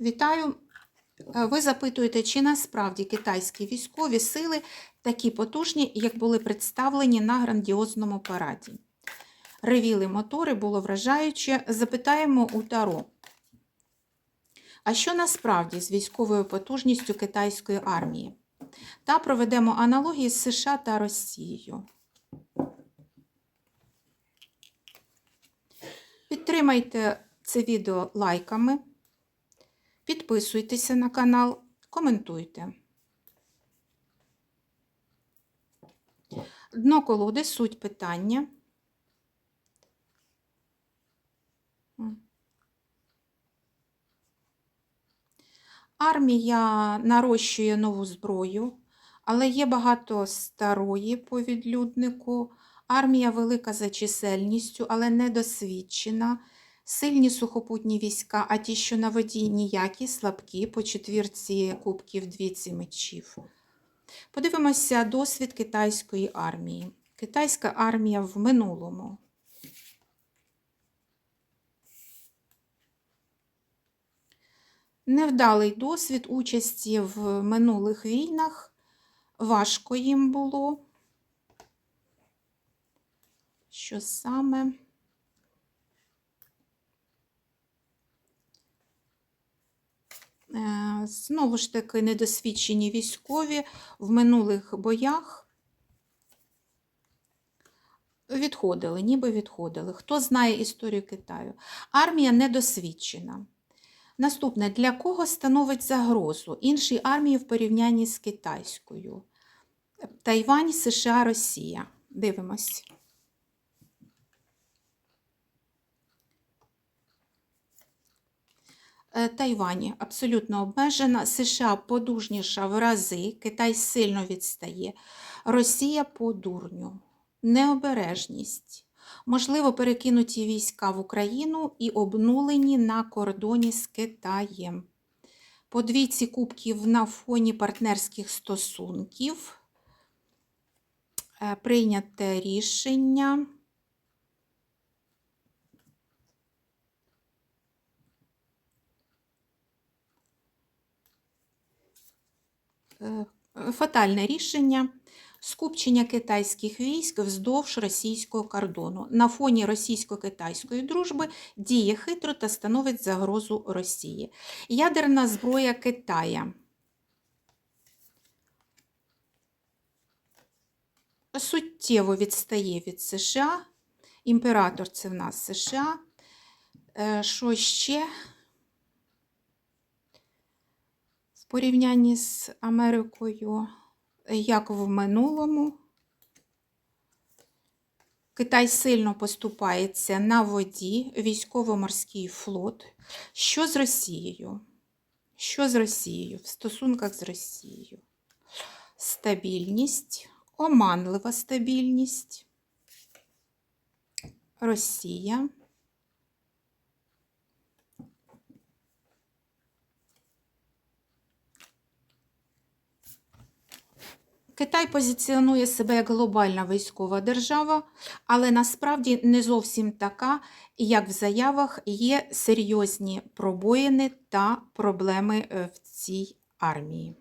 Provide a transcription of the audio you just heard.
Вітаю! Е, Ви запитуєте, чи насправді китайські військові сили такі потужні, як були представлені на грандіозному параді. Ревіли мотори, було вражаюче. Запитаємо у Таро. А що насправді з військовою потужністю китайської армії? Та проведемо аналогії з США та Росією. Підтримайте це відео лайками. Підписуйтеся на канал, коментуйте. Дно колоди суть питання. Армія нарощує нову зброю, але є багато старої по відлюднику. Армія велика за чисельністю, але недосвідчена. Сильні сухопутні війська, а ті, що на воді ніякі, слабкі, по четвірці кубків двіці мечів. Подивимося досвід китайської армії. Китайська армія в минулому. Невдалий досвід участі в минулих війнах. Важко їм було. Що саме? Знову ж таки, недосвідчені військові в минулих боях відходили, ніби відходили. Хто знає історію Китаю? Армія недосвідчена. Наступне, для кого становить загрозу іншій армії в порівнянні з китайською? Тайвань, США, Росія. Дивимось. Тайвані абсолютно обмежена, США подужніша в рази, Китай сильно відстає, Росія по дурню, необережність. Можливо, перекинуті війська в Україну і обнулені на кордоні з Китаєм. По двійці кубків на фоні партнерських стосунків. Е, Прийняте рішення. Фатальне рішення скупчення китайських військ вздовж російського кордону. На фоні російсько-китайської дружби діє хитро та становить загрозу Росії. Ядерна зброя Китая. Суттєво відстає від США. Імператор це в нас США. Е, Що ще? В порівнянні з Америкою, як в минулому, Китай сильно поступається на воді, військово-морський флот. Що з Росією? Що з Росією? В стосунках з Росією? Стабільність, оманлива стабільність. Росія. Китай позиціонує себе як глобальна військова держава, але насправді не зовсім така, як в заявах є серйозні пробоїни та проблеми е, в цій армії.